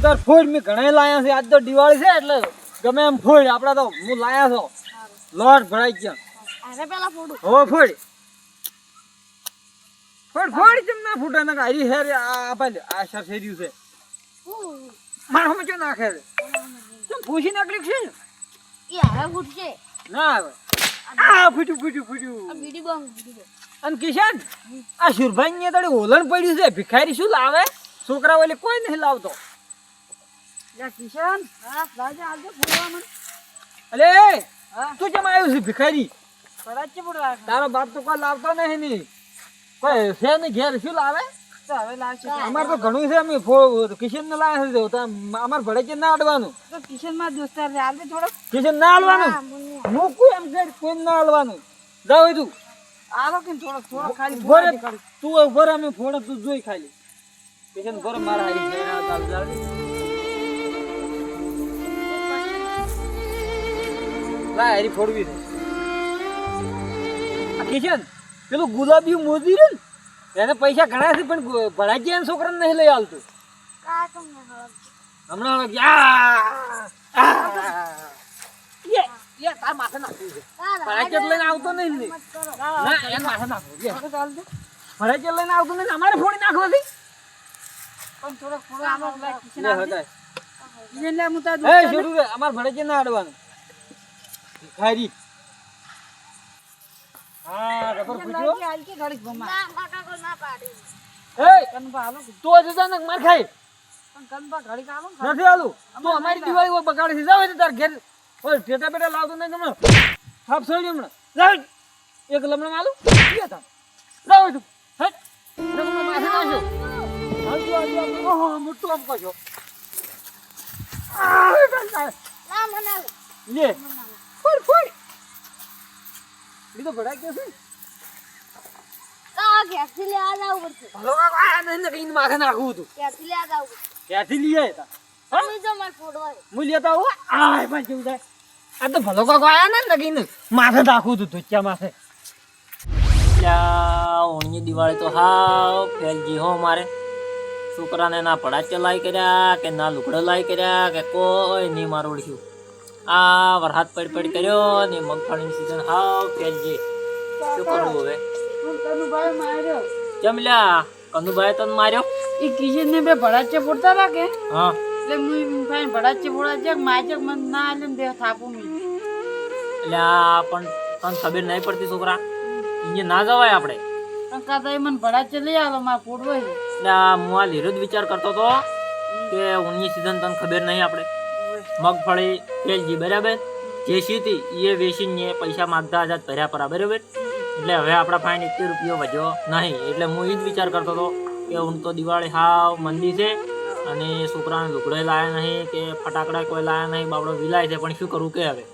તું તાર ફોડ મેં ઘણા લાયા છે. આજ તો દિવાળી છે એટલે ગમે એમ ફોડ આપડા તો હું લાયા છો. લોટ ભરાઈ ગયા. અરે પેલા ફોડું. હો ફોડ ફોડ ફોડ કેમ ના ફૂટે? ના હારી હેર આ લે આ સર શેર્યું છે. મારા હમે ક્યાં નાખે છે તું ફૂસી નાખલી છે? એ હવે ફૂટશે. ના આવે. આ ફૂટ્યું ફૂટ્યું આ ફૂટ્યું બીડી બીડી અને કિશન આ શુરભાઈ ને તડે ઓલણ પડ્યું છે. ભિખારી શું લાવે? છોકરા વાલે કોઈ નહીં લાવતો. કિશન? હા? રાજા આજે ફોડવા અલે તું કેમ આવ્યો છે ભિખારી? પડાચે પડવા તારો બાપ તો કોઈ લાવતો નહીં ની. કોઈ છે ને ઘેર શું લાવે? લાવશે. તો ઘણું છે અમે કિશન ને લાવે છે તો ભડે કે ના અડવાનું કિશનમાં દોસ્તાર છે આપણે થોડો. કિશન ના અડવાનું મૂકું એમ કે કોઈ ના અડવાનું જાવ તું. આલો કે થોડો થોડો ખાલી ઊભો તું ઊભો અમે ફોડે તું જોઈ ખાલી. કિશન ઊભો મારા હારી છે લાય હારી ફોડવી છે કિશન પેલું ગુલાબી મોદી રે ને એને પૈસા ઘણા છે પણ ગુ- ભડાકી એના છોકરાને નહીં લઈ આવતું હમણાં હળગ આ આ. યે યે તાર માથે છે. લઈને આવતો નહીં ને. ના એને માથે નાખવું યે. લઈને આવતો નહીં અમારે ફોડી પણ થોડો થોડો કિશન રે અમાર ભડાકી ના અડવાનું. ખારી હા રબર ફૂટ્યો? હાલ કે ઘડીક ગમા ના કાકા કો ના પાડી. એ કનબા હાલો તું હજુ તને માર ખાઈ પણ કનબા ઘડીક આલો નથી આલું તું અમારી દિવાળી ઉપર બગાડે છે. જાવ તાર ઘેર. ઓય ટેટા પેટા લાવતો નહીં તમને થાપ સોઈ હમણાં. લાવ એક લમણો આલું. કે થાપ લાવ તું. હટ. રમણો માથે નાખ્યો હાલતું હાલતું ઓહો મોટું આમ કશો આ, ના મને લે. ફોડ ફોડ. લીધો ભડાઈ ગયો છે? કા ઘેરથી લે આ જાવ પડશે. હલો આ નહીં ને કઈ માથે નાખવું તું ઘેરથી લે આ જાવ પડશે. ક્યાંથી લઈ તા? તમે જો માર ફોડવા હું લેતા આવું આય પણ કેવું થાય? આ તો ભલો કાકો આયા ને લગીને માથે નાખવું હતું ધોચ્યા માથે. ઓણની દિવાળી તો હાવ ફેલજી હો મારે. છોકરાને ના પડા લાઈ કર્યા કે ના લુગડો લાઈ કર્યા કે કોઈ નહીં મારું ઓળખ્યું. આ વરસાદ પડ પડ કર્યો ને મગફળીની સીઝન હાવ ફેલજી શું કરવું હવે? જમલ્યા કનુભાઈ તને માર્યો? એ કિશન ને બે ભડાચે ફોડતા રાખે. હા. એટલે હું ફાઈન ભડાચે ફોડા છે માજક મને ના આલે દે થાપું મી એટલે પણ તને ખબર નહીં પડતી છોકરા? અહીંયા ના જવાય આપણે. પણ કાતા એ મને ભડાચે લઈ આલો મારે ફોડવો એટલે હું આ લીરો જ વિચાર કરતો તો કે ઉની સીઝન તને ખબર નહીં આપણે. મગફળી તેલજી બરાબર? જે સીધી એ વેચીને પૈસા માગતા હતા ભર્યા પરા બરાબર? એટલે હવે આપણા ફાઇન એકથી રૂપિયો વધ્યો નહીં. એટલે હું એ જ વિચાર કરતો હતો કે હું તો દિવાળી હાવ મંદી છે અને છોકરાને લુગડે લાયા નહીં કે ફટાકડા કોઈ લાયા નહીં બાબડો વિલાય છે પણ શું કરવું કે હવે?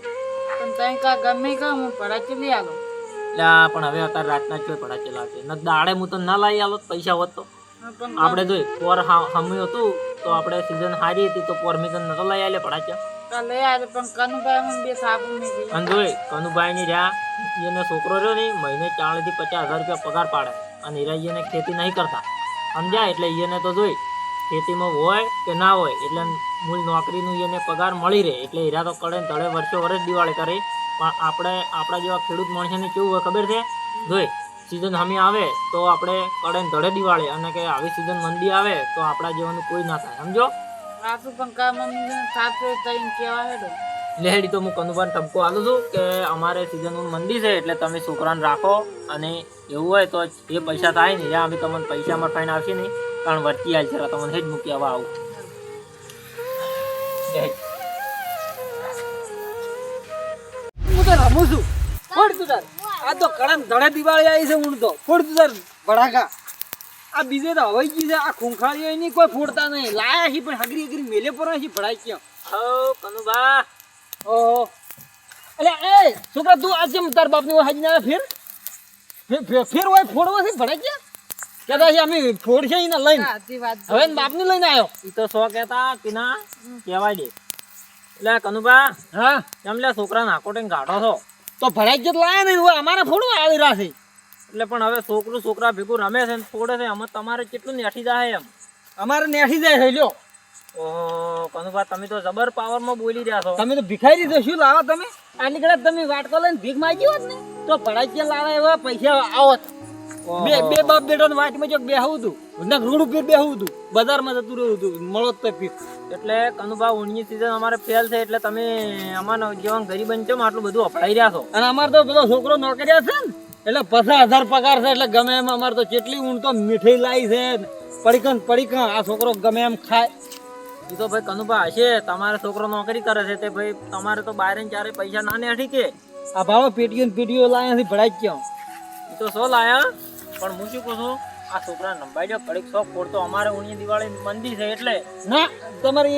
પણ ગમે કા હું ભડાચે લઈ આલો. એટલે પણ હવે અત્યારે રાતના જ પડા ચલાવશે ન દાડે હું તો ના લાવી આલો પૈસા હોત તો. આપણે જોઈ પોર હમ્યું હતું તો આપણે સીઝન સારી હતી તો પોર મિશન નતો લઈ આલે પડાચ્યા લઈ આલે પણ કનુભાઈ મને બે થાપું મી અને જોઈ કનુભાઈ ની રહ્યા એને છોકરો રહ્યો ને મહિને ચાલીસથી પચાસ હજાર રૂપિયા પગાર પાડે. અને હીરા ખેતી નહીં કરતા. સમજાય? એટલે એને તો જોઈ ખેતીમાં હોય કે ના હોય એટલે મૂળ નોકરીનું એને પગાર મળી રહે. એટલે હીરા તો કડે તળે વર્ષો વર્ષ દિવાળી કરે. પણ આપણે આપણા જેવા ખેડૂત માણસોને કેવું હોય ખબર છે? જોઈ સિઝન હામી આવે તો આપણે કડે ધડે દિવાળી અને કે આવી સિઝન મંદી આવે તો આપણા જેવાનું કોઈ ના થાય. સમજો? સાસુ પણ કા મમ્મી સાસુ તઈ કેવા હેડો. લેડી તો હું કનુભાઈ ટપકો આલું છું કે અમારે સિઝનનું મંદી છે એટલે તમે છોકરાને રાખો અને એવું હોય તો એ પૈસા થાય ને જ્યાં અમે તમને પૈસા મરફાઈને ફાઈન આવશે નહીં. કારણ વર્તી આવી છે તમને હેજ મૂકી આવવા આવું. હું તો રમું છું. ફોડ તું તાર. આ તો કડમ ધડે દિવાળી આવી છે હું તો. ફોડ તું તાર ભડાકા. આ બીજે તો હવે ગઈ છે. આ ખૂંખાળીઓ એની કોઈ ફોડતા નહીં. લાયા છે પણ હગરી હગરી મેલે પર છે ભડાઈ ક્યાં? હો કનુભા. ઓહો. અલે એ છોકરા તું આજે તાર બાપની હાજી ના ફેર? ફેર ફેર- ફેર હોય ફોડવો છે ભડાઈ ગયા કહેતા છે અમે ફોડ છે એને લઈને. હવે બાપને લઈને આવ્યો ઈ તો સો કહેતા કે ના કહેવાય દે. એટલે કનુભા હા? એમ લે છોકરાને આકોટે ગાઢો છો? તો ભરાઈ જ લાયા નહીં હોય અમારે થોડું આવી રહ્યા છે. એટલે પણ હવે છોકરું છોકરા ભેગું રમે છે ને ફોડે છે અમે તમારે કેટલું નેઠી જાય એમ? અમારે નેઠી જાય છે લ્યો. ઓહો કનુભા તમે તો જબર પાવરમાં બોલી રહ્યા છો. તમે તો ભિખારી તો શું લાવો તમે? આ નીકળે તમે વાટકો લઈને ભીખ માગી હોત ને તો પડાઈ લાવે એવા પૈસા આવત. બે બે બાપ બેટો વાટમાં જો બેહવું હતું ના રોડ ઉપર બેહવું હતું. બજારમાં જતું રહ્યું હતું. મળો તો ભીખ એટલે કનુભા ઊંડની સીઝન અમારે ફેલ છે એટલે તમે અમારા જેવા ગરીબન છો આટલું બધું અપડાઈ રહ્યા છો. અને અમારે તો બધો છોકરો નોકરિયા છે ને. એટલે પચાસ હજાર પગાર છે એટલે ગમે એમ અમારે તો કેટલી ઊંડ તો મીઠાઈ લાવી છે પડીકન પડીકન આ છોકરો ગમે એમ ખાય. એ તો ભાઈ કનુભા હશે. તમારો છોકરો નોકરી કરે છે તે ભાઈ તમારે તો બારે ને ચારે પૈસા ના ને અઠી કે આ ભાવો પેટીઓ પેટીઓ લાયા છે ભડાઈ ક્યાં. એ તો સો લાયા. પણ હું શું કહું છું? આ છોકરા નંબાઈ જો કડીક સો ફોડ તો અમારે ઉણી દિવાળી મંદી છે એટલે. ના તમારે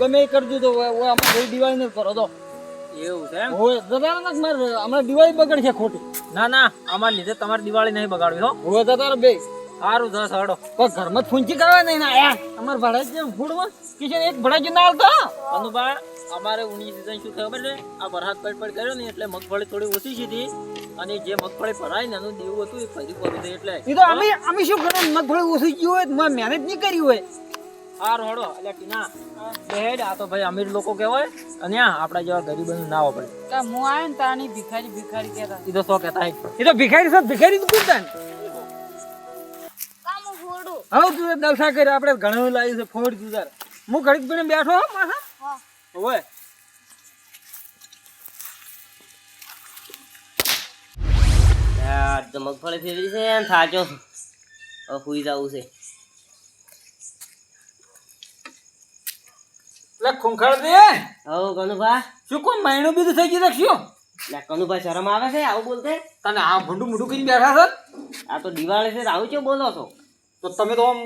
ગમે એ કરજો તો અમારે દિવાળી ને કરો તો. એવું છે એમ? હોય દાદા ના મારે હમણાં દિવાળી બગડશે ખોટી. ના ના અમારા લીધે તમારી દિવાળી નહીં બગાડવી હો. હવે દાદા બે. સારું દસ હડો પણ ઘરમાં જ ફૂંચી કરવા નહીં ના યાર અમારે ભડાઈ જે ફૂડમાં. કિશન એક ભડાઈ ના આવતો કનુભા અમારે ઊંડી સીઝન શું ખબર છે? આ વરસાદ પડ પડ કર્યો ને એટલે મગફળી થોડી ઓછી સીધી અને જે મગફળી ભરાય ને એનું દેવું હતું એ ફરી પડ્યું એટલે. એ તો અમે અમે શું કરો મગફળી ઓછી ગયું હોય મેં મહેનત નહીં કરી હોય. હાર હડો. એટલે ટીના. બેડ આ તો ભાઈ અમીર લોકો કહેવાય. અને આ આપણા જેવા ગરીબો ના પડે હું આવ્યો ને તાણી ભિખારી ભિખારી કહેતા. એ તો શું કહેતા એ તો ભિખારી સાહેબ ભિખારી તું કોણ હવે તું દલસા કરી આપણે ઘણું લાગ્યું છે ફોડ તું તાર હું ઘડીક પીને બેઠો હો માથા હોય તો મગફળી ફેરવી છે ને થાચો. હવે સુઈ જવું છે. લે ખૂંખાડ દે. હો કનુભા. શું કોણ માયણું બીજું થઈ ગયું શું? લે કનુભા શરમ આવે છે? આવું બોલતે? તને આ ભૂંડું મોઢું કરીને બેઠા છો? આ તો દિવાળી છે આવું કેમ બોલો છો? તો તમે તો આમ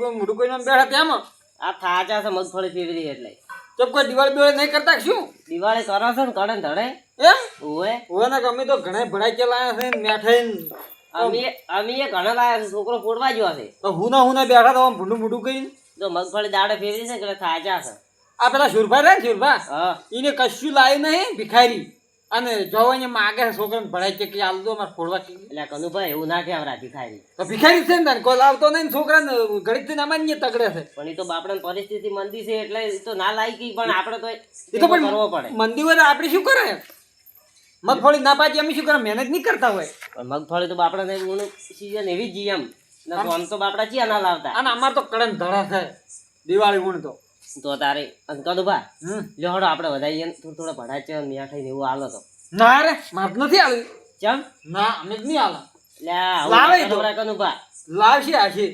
કોઈ મોઢું બેઠા તેમ આ થાચા છે મગફળી ફેરવી એટલે. તો કોઈ દિવાળી દિવાળી નહીં કરતા શું? દિવાળી કરો છો ને ને ધડે. એમ ઓએ ઓએ ને અમે તો ઘણા ભણાઈ કે લાયા છે મેઠાઈ. અમે અમે એ ઘણા લાયા છે છોકરો ફોડવા ગયો છે. તો હું ના હું ના બેઠા તો આમ ભૂંડું મોઢું કરીને? તો મગફળી દાડે ફેરવી છે એટલે થાચા છે. આ પેલા શુરભા રે ને શુરભા હા. એને કશું લાવ્યું નહીં ભિખારી. અને જોવાને માગે છોકરાને ભણાય છે કે આલ દો મારે ફોડવા કે એટલે કનુભાઈ એવું ના કહેવા રાતી ખાઈ તો ભિખારી છે ને કોલ આવતો નહીં છોકરાને ગણિત થઈને અમારે તગડે છે. પણ એ તો બાપડાની પરિસ્થિતિ મંદી છે એટલે તો ના લાયકી પણ આપણે તો એ તો પણ કરવો પડે. મંદી હોય આપણે શું કરે? મગફળી ના પાછી અમે શું કરે? મહેનત નહીં કરતા હોય. પણ મગફળી તો બાપડાને ઊનું સીઝન એવી જ જીએ એમ. ન તો આમ તો બાપડા ચિયા ના લાવતા? અને અમાર તો કડન ધડા છે દિવાળી ગુણ તો. તો તારે અને કદુભા હમ. લ્યો હડો આપણે વધારીએ થોડું થોડો ભડા છે મીઠાઈ ને એવું હાલો તો. ના રે મારે નથી આવ્યું ચમ? ના અમે જ નહીં આલા લાવે તો. લાવશે આશે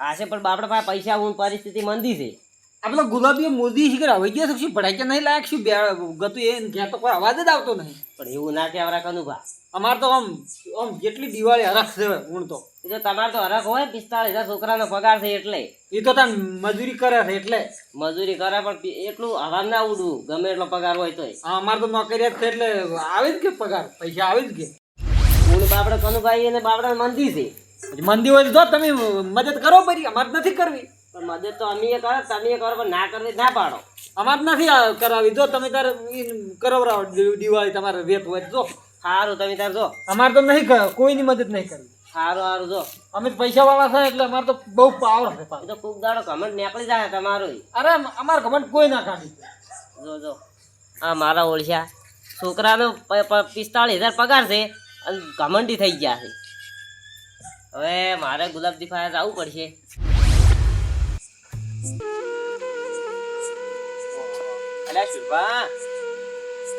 આશે પણ બાપડા પાસે પૈસા હું પરિસ્થિતિ મંદી છે. આ પેલા ગુલાબી મોદી શીખર આવી ગયા શું ભડાઈ કે નહીં લાયક શું બે ગતું એ ત્યાં તો કોઈ અવાજ જ આવતો નહીં. પણ એવું ના કહેવાય કનુભા અમારે તો આમ આમ જેટલી દિવાળી હરખ છે હું તો. એ તો તમારે તો હરખ હોય પિસ્તાળીસ હજાર છોકરાનો પગાર છે એટલે. એ તો તમે મજૂરી કરે છે એટલે. મજૂરી કરે પણ એટલું હવા ના ઉડવું ગમે એટલો પગાર હોય તો અમારે તો નોકરી જ છે એટલે આવે જ કે પગાર પૈસા આવે જ કે. હું બાપડા કનુભાઈ અને બાપડા મંદી છે. મંદી હોય તો તમે મદદ કરો પરી અમારે નથી કરવી. પણ મદદ તો અમે કરો તમે એ કરો પણ ના કરવી ના પાડો. અમારે નથી કરાવી. જો તમે તાર કરાવરાવો દિવાળી તમારે વેત હોય જો. સારું તમે તાર જો. અમારે તો નહીં કર- કોઈની મદદ નહીં કરવી. સારું સારું જો. અમે પૈસા વાળા છે એટલે અમારે તો બહુ પાવર છે. તો ખૂબ દાડો કમેન્ટ નીકળી જાય તમારું અરે અમારે કમેન્ટ કોઈ ના કાઢી જો જો. આ મારા ઓળખ્યા છોકરાનો પિસ્તાળીસ હજાર પગાર છે અને ઘમંડી થઈ ગયા છે. હવે મારે ગુલાબ દીફાયા જવું પડશે. અલ્યા શુભા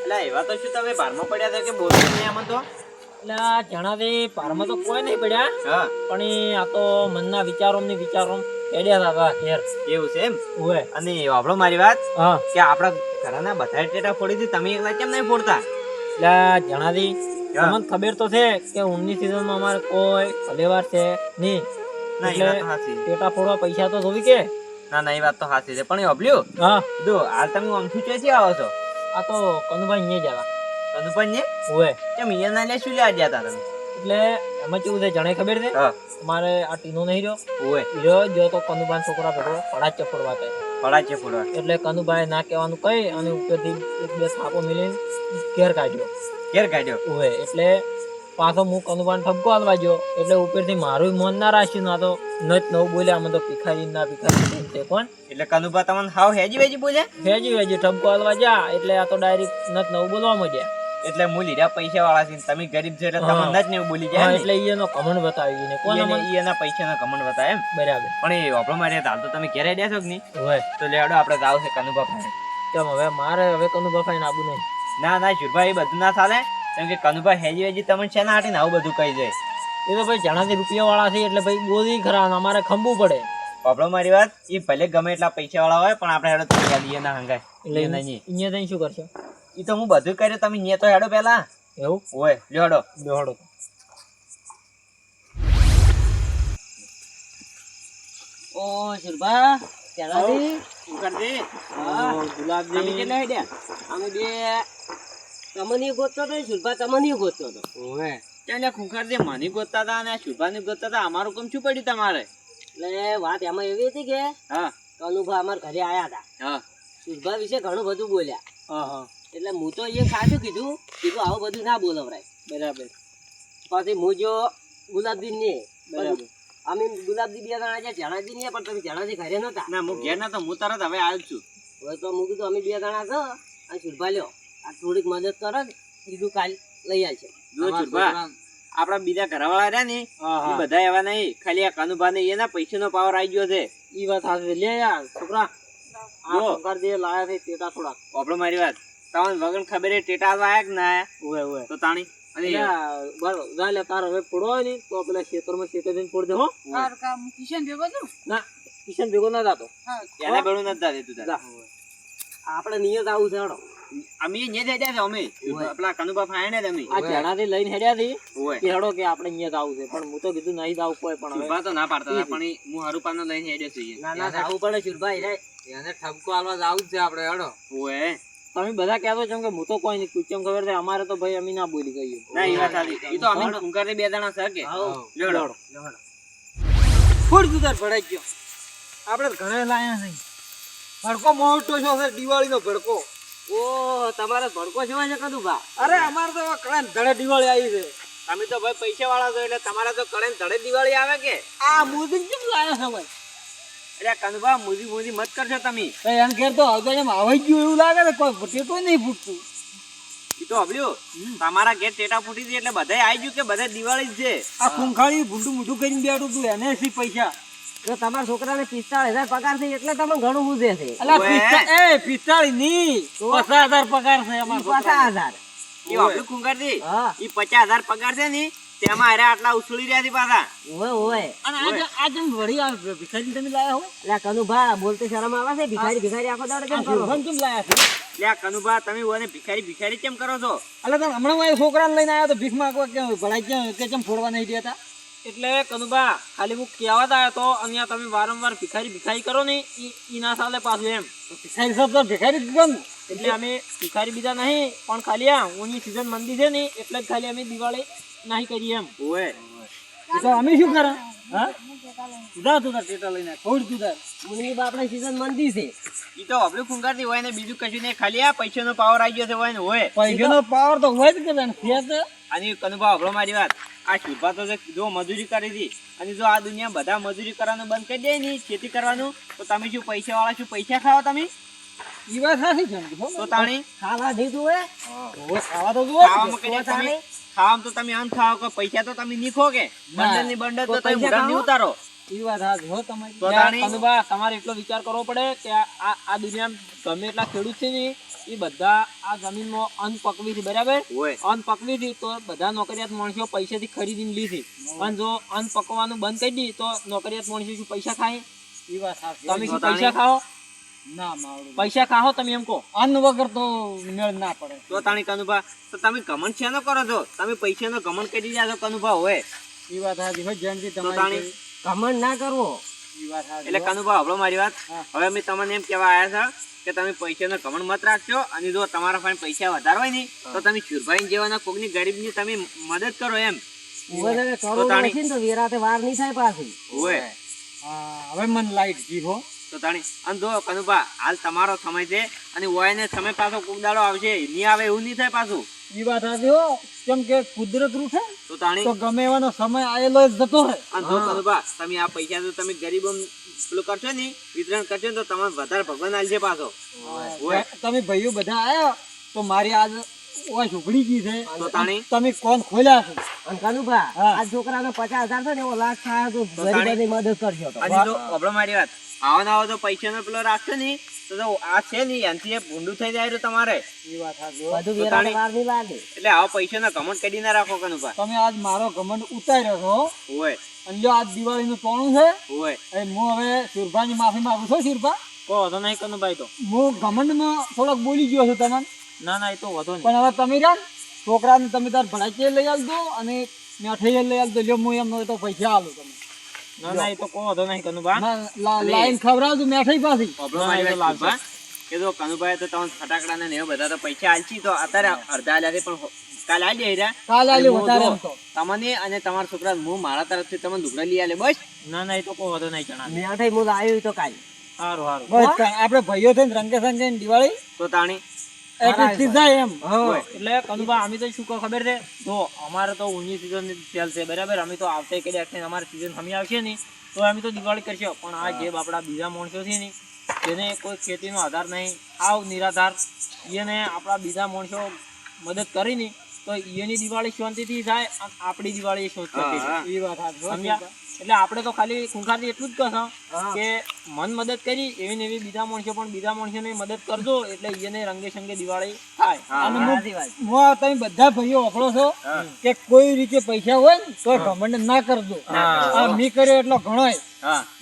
અલ્યા એવા તો શું તમે બારમાં પડ્યા હતા કે બોલતો નહીં આમાં તો? એટલે જણાવે પારમાં તો કોઈ નહીં પડ્યા. પણ આ તો મનના વિચારો ને વિચારો પડ્યા હતા ઘેર. એવું છે એમ? હોય અને વાપરો મારી વાત? કે આપણા ઘરના બધા ટેટા ફોડી હતી તમે એકલા કેમ નહીં ફોડતા? એટલે જણાવી. તમને ખબર તો છે કે ઊંડની સિઝનમાં અમારે કોઈ ફલેવાર છે નહીં. ના એ વાત તો સાચી. ટેટા ફોડવા પૈસા તો જોવી કે? ના ના એ વાત તો સાચી છે. પણ એ અભલ્યું હા. જો હાલ તમે અમથી ક્યાંથી આવો છો? આ તો કનુભાઈ અહીંયા જવા કનુભાઈ ને ઓય કેમ અહીંયા ના લે શું લેવા ગયા હતા તમે એટલે એમાં કેવું છે જણે ખબર છે? મારે આ ટીનો નહીં રહ્યો. ઓય રહ્યો જો તો કનુભાઈ છોકરા ભેગો પડા ફોડવા કહે પડા છે એટલે કનુભાઈ ના કહેવાનું કઈ અને ઉપરથી એક બે થાપો મિલીને ઘેર કાઢ્યો. ઘેર કાઢ્યો? ઓય એટલે પાછો હું કનુભાન ઠપકો હાલવા ગયો. એટલે ઉપરથી મારું મન ના રાખ્યું ના તો નત નવું બોલ્યા અમે તો ભિખારી ના ભિખારી તે કોણ? એટલે કનુભા તમને હાવ હેજી વેજી બોલ્યા? વેજી વેજી ઠપકો હાલવા જા. એટલે આ તો ડાયરેક્ટ નત નવું બોલવા માંડ્યા. એટલે હું લીધા પૈસા વાળા છે તમે ગરીબ છો એટલે. તમને જ ને બોલી જાય એટલે એટલે એનો કમણ બતાવી ને કોણ? ઈ એના પૈસાનો કમંડ બતાવે એમ? બરાબર. પણ એ વાપરો મારે હાલ તો તમે ઘેરે દેશો કે નહીં? હોય. તો લેડો આપણે જાવ છે કનુભા પાસે. કેમ હવે? મારે હવે કનુભા ફાઈને આબુ નહીં. ના ના શુરભાઈ બધું ના ચાલે? કેમ કે કનુભા હેજી હેજી તમને છે ને હાટીને આવું બધું કહી જાય એ તો ભાઈ જણાથી રૂપિયા વાળા છે એટલે ભાઈ બોલી ખરા અમારે ખંભું પડે. પ્રોબ્લેમ મારી વાત એ ભલે ગમે એટલા પૈસા વાળા હોય પણ આપણે હેડો તમે દઈએ ના હંગાય. એટલે અહીંયા તઈ શું કરશો? એ તો હું બધું કર્યું તમે અહીંયા તો હેડો પેલા એવું? હોય લ્યો હેડો. બેહડો ઓ શુરભા ત્યાંથી કરતી હા. તમે ગુલાબજી અમે બે તમને ગોતતો હતો શુરભા તમને ગોતતો હતો ઓહે ત્યાં ખુખાર જે મને ગોતતા હતા અને શુભાને ગોતતા હતા અમારું કામ શું પડ્યું તમારે? એટલે વાત એમાં એવી હતી કે હા. કનુભા અમારા ઘરે આયા હતા. હા. શુરભા વિશે ઘણું બધું બોલ્યા. હા હા. એટલે હું તો એ સાચું કીધું કીધું આવું બધું ના બોલવરાય. બરાબર. પછી હું જો ગુલાબદી ને બરાબર. અમે ગુલાબજી બે જણા છે જણાજી નહીં પણ તમે જણાજી ઘરે નતા ના હું ઘેર ના તો હું તરત હવે આવ્યો છું. હવે તો મૂકી કીધું અમે બે જણા છો અને શુરભા લ્યો. આ થોડીક મદદ કરો ને કીધું કાલ લઈ આવશે જો છુરભા આપડા બીજા ઘરવાળા રહ્યા ને એ બધા એવા નહીં. ખાલી આ કાનુભા ને એના પૈસાનો પાવર આવી ગયો છે. એ વાત સાચી લે યાર છોકરા આ જો. જે લાયા છે ટેટા થોડા આપણો મારી વાત. તમને વગર ખબર ટેટા લાયા કે ના? ઓય ઓય તો તાણી અને બરો તાર હવે પડો ને તો પેલા ખેતરમાં ખેતર જઈને ફોડ દે હો તાર કામ કિશન ભેગો ના કિશન ભેગો ના જાતો. હા એના બેડું નથી દાદે તું આપણે નિયત આવું છે હેડો. અમે ને હેડ્યા છે અમે. આપણા કાનુભા ફાયણે તમે આ ઝાડાથી લઈને હેડ્યા થી કે હેડો કે આપણે અહીંયા જ આવું છે. પણ હું તો કીધું નહીં જાવું કોઈ પણ હવે. તો ના પાડતા હતા પણ હું હારું પાનો લઈને હેડ્યો છું ના ના આવું પડે શુરભાઈ. રે એને ઠપકો આલવા જ જ છે આપણે હેડો. ઓએ તમે બધા કહેતો છો કે હું તો કોઈ નહીં કેમ ખબર છે અમારે તો ભાઈ અમે ના બોલી ગયું ના એ વાત સાચી. એ તો અમે ખુંખારી બે દાણા સકે કે. લેવડો. ફૂડ ગુદર ભડાઈ ગયો. આપણે ઘરે લાયા નહીં. ભડકો મોટો છો છે દિવાળીનો ભડકો. ઓ તમારે ભડકો છે કદું બા? અરે અમારે તો કળા ધડે દિવાળી આવી છે. તમે તો ભાઈ પૈસા વાળા છો એટલે તમારા તો ધડે દિવાળી આવે કે? આ મોદી કેમ લાયા છે ભાઈ? એટલે કાનુભા મોદી મોદી મત કરશો તમે. એમ ઘેર તો હવે એમ આવી ગયું એવું લાગે ને કોઈ ટેટો નહીં ફૂટતું એ તો હબલ્યો. તમારા ઘેર ટેટા ફૂટી હતી એટલે બધાય આવી ગયું કે બધા દિવાળી જ છે. આ ખૂંખાળી ભૂંડું મૂઢું કરીને બેઠું તું એને પૈસા? જો તમારા છોકરાને પિસ્તાળીસ હજાર પગાર છે એટલે તમને ઘણું બુઝે છે. અલા એ પિસ્તાળી ની પચાસ હજાર પગાર છે પચાસ હજાર. એ હબલ્યું ખુંખારજી હા. પચાસ હજાર પગાર છે ને તેમાં અરે આટલા ઉછળી રહ્યા છે પાછા. ઓય ઓય અને આજે આજે વળી આ ભિખારી તમે લાયા હો? એટલે કનુભા બોલતે શરમ આવે છે? ભિખારી ભિખારી આખો દાડો કેમ કરો કેમ લાયા છે? લે કનુભા તમે ઓને ભિખારી ભિખારી કેમ કરો છો? એટલે તમે હમણાં હું છોકરાને લઈને આવ્યો તો ભીખ માંગવા કે ભલાઈ ક્યાં કેમ ફોડવા નહીં દેતા? એટલે કનુભા ખાલી હું કહેવા આવ્યો તો અહીંયા તમે વારંવાર ભિખારી ભિખારી કરો ને એના સાથે પાછું એમ. ભિખારી સાહેબ તો ભિખારી ગમ એટલે અમે ભિખારી બીજા નહીં પણ ખાલી આ ઊની સિઝન મંદી છે ને એટલે જ ખાલી અમે દિવાળી નહીં કરીએ એમ. ઓએ અમે શું કરે? હા? જા તું તાર ટેટા લઈને ફોડ તું તાર. મુની બાપડે સીઝન મંદી છે. ઈ તો હબલ્યું ખુંખારજી હોય ને બીજું કશું નહીં. ખાલી આ પૈસાનો પાવર આવી ગયો છે હોય ને હોય. પૈસાનો પાવર તો હોય જ કે અને કનુભા અભળો મારી વાત. આ શિલ્પા તો જો મજૂરી કરી હતી અને જો આ દુનિયા બધા મજૂરી કરવાનું બંધ કરી દે ને ખેતી કરવાનું તો તમે શું પૈસા વાળા શું પૈસા ખાઓ તમે? ઈ વાત સાચી છે. તો તાણી? ખાવા દીધું હે. ખાવા તો જુઓ ખાવામાં તમે તો તમે આમ ખાઓ કે પૈસા તો તમે નીખો કે? બંડલની બંડલ તો તમે ઉતારો. ઈ વાત સાચી હો તમારી. કનુભા, તમારે એટલો વિચાર કરવો પડે કે આ આ- આ દુનિયામાં ગમે એટલા ખેડૂત છે ને એ બધા આ જમીનમાં અન્ન પકવી છે બરાબર અન્ન પકવી હતી તો બધા નોકરિયાત માણસો પૈસાથી ખરીદીને લીધી પણ જો અન્ન પકવાનું બંધ કરી દી તો નોકરિયાત માણસો શું પૈસા ખાય? તમે શું પૈસા ખાઓ? પૈસા ખાઓ તમે એમ કહો. અન્ન વગર તો મેળ ના પડે. તો તાણી કનુભા તો તમે કમણ શેનો કરો છો? તમે પૈસાનો કમણ કરી રહ્યા છો કનુભા હોય. એ વાત સાચી. હોય જયંતિ તો તાણી ના કરવો. એટલે કનુભા હબળો મારી વાત. હવે અમે તમને એમ કહેવા આવ્યા છે કે તમે પૈસાનો કમણ મત રાખજો. અને જો તમારા પાસે પૈસા વધારે હોય ને તો તમે શુરભાઈ જેવાના કોકની ગરીબની તમે મદદ કરો એમ. ઊભો થઈને કરોડો તાણી- હશે ને તો વેરાતે વાર નહીં થાય પાછી. હોય હવે મને લાઈટ જી તો તાણી અને જો કનુભા હાલ તમારો સમય છે અને સમય પાછો કોક આવશે નહીં આવે એવું નહીં થાય પાછું. વાત કેમ કે કુદરત રૂઠે. તો તાણી તો ગમે એવાનો સમય આયેલો જ જતો રહે. અને જો કનુભા તમે આ પૈસા તો તમે ગરીબો પેલું કરશો ને વિતરણ કરશો તો તમારે વધારે ભગવાન આલશે પાછો. તમે ભાઈઓ બધા આવ્યા તો મારી આજ ઓય ઉઘડી ગઈ છે. તો તાણી? તમે કોણ ખોલ્યા છે? અને આ છોકરાને પચાસ હજાર છે ને એવો લાખ થાય તો ગરીબોની મદદ કરજો તો. અને મારી વાત. આવો ને આવો તો પૈસાનો પેલો રાખશો ને તો આ છે ને એનાથી એ ભૂંડું થઈ જાય તમારે. ઈ વાત. બધું તો વેરાને તાણી- વાર નહીં લાગે એટલે આવો પૈસાનો કમન્ટ કરી ના રાખો કનુભા. તમે આજ મારો ઘમંડ ઉતાર્યો છો હોય. અને જો આજ દિવાળીનું ટોણું છે. એ હું હવે શિરભાની માફી માંગુ છું શિરભા. કહો તો નહીં કનુભાઈ તો. હું ઘમંડમાં થોડોક બોલી ગયો છું તમને ના ના એ તો વધો નહીં. પણ હવે તમે રહ્યા છોકરાને તમે તાર ભણાઈ લઈ આવજો અને મેઠાઈ લઈ આવજો. લ્યો હું એમ તો પૈસા આલું તમે ના ના એ તો કહો વાંધો નહીં ભાઈ લા- લાઈન ખવડાવજો મેઠાઈ પાછી કે જો કનુભાઈ તો તમને ફટાકડા ને બધા તો પૈસા આલચી તો અત્યારે અડધા આલ્યા પણ કાલ આલી રહ્યા કાલ આલી હું વધારે એમ તો તમને અને તમારા છોકરા હું મારા તરફથી તમને લુગડા લઈ આલે બસ. ના ના એ તો કોઈ વાંધો નહીં જણા મેઠાઈ મૂળ આવ્યો તો કાલ. સારું સારું બસ આપણે ભાઈઓ થઈને રંગે સંગે દિવાળી? તો તાણી. એટલી થી જાય એમ. હોય. એટલે કનુભા અમે તો શું ખબર છે? જો અમારે તો ઊંઘી સિઝન ચાલશે બરાબર? અમે તો આવતા અમારે સિઝન સમી આવશે ને તો અમે તો દિવાળી કરશે. પણ આ જે આપણા બીજા માણસો છે ને જેને કોઈ ખેતીનો આધાર નહીં આવ નિરાધાર. એને આપણા બીજા માણસો મદદ કરી ને તો એની દિવાળી શાંતિથી થાય અને આપણી દિવાળી થાય. એ વાત સમજ્યા? એટલે આપણે તો ખાલી ખુંખારથી એટલું જ કહો કે મન મદદ કરી એવી ને એવી બીજા માણસો પણ બીજા માણસો ને મદદ કરજો એટલે એને રંગે સંગે દિવાળી થાય. હું- તમે બધા ભાઈઓ વખડો છો કે કોઈ રીતે પૈસા હોય તો ઘમંડ ના કરજો. આ મી કર્યો એટલો ઘણો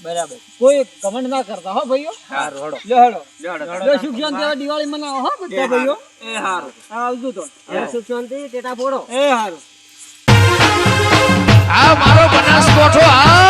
બરાબર. કોઈ કમેન્ટ ના કરતા હો ભાઈઓ? સારું હેડો. હેડો. સુખ શાંતિ દિવાળી મનાવો હો બધા ભાઈઓ. એ હારું. આવજો તો. સુખ શાંતિ ટેટા ફોડો. એ હારું. આ મારો બનાસકોઠો આ